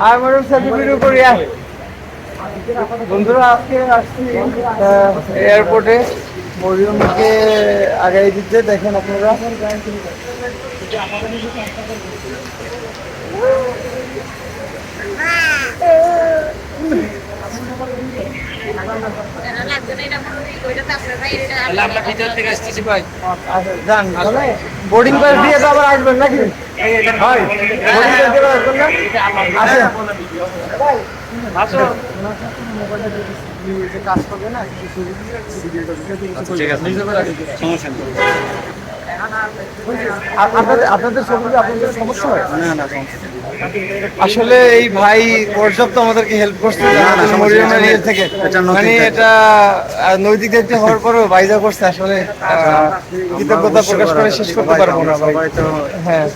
আর Mariam selfie video বন্ধুরা আজকে আসছি এয়ারপোর্টে মরিয়মকে আগাই দিতে দেখেন আপনারা। আমরা ভিতর থেকে আসতেছি ভাই আচ্ছা, যান বোর্ডিং পাস দিয়ে তো আবার আসবেন নাকি? হয়। না ঠিক আছে। সমস্যা আপ- আপনাদের আপনাদের ছবি আপনাদের সমস্যা হয়? না না আসলে এই ভাই পর্যাপ্ত আমাদেরকে হেল্প করছে মরিয়মের থেকে। মানে এটা নৈতিক দায়িত্ব হওয়ার পরেও ভাই যা করছে আসলে কৃতজ্ঞতা প্রকাশ করে শেষ করতে পারব না হ্যাঁ।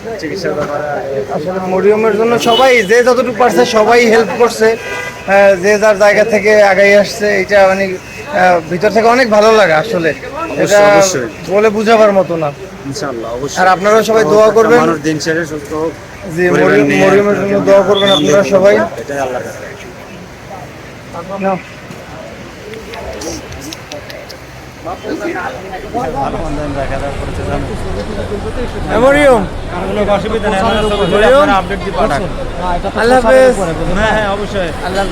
আসলে মরিয়মের জন্য সবাই যে যতটুকু পারছে সবাই হেল্প করছে। আহ, যে যার জায়গা থেকে আগাই আসছে এটা মানে ভিতর থেকে অনেক ভালো লাগে আসলে। এটা বলে বুঝাবার মতো না। ইনশাআল্লাহ অবশ্যই। আর আপনারাও সবাই দোয়া করবেন। মানুষ দিন ছেড়ে সুস্থ যে পরিবার মরিয়ম- নিয়ে মরিয়মের জন্য দোয়া করবেন আপনারা সবাই। এটাই আল্লাহর কাছে। হ্যাঁ, আপনারা আল্লাহ হাফেজ। হ্যাঁ হ্যাঁ অবশ্যই। আল্লাহ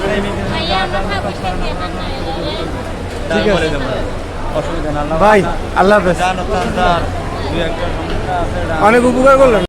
ঠিক আছে। ভাই আল্লাহ হাফেজ। অনেক উপকার করলেন।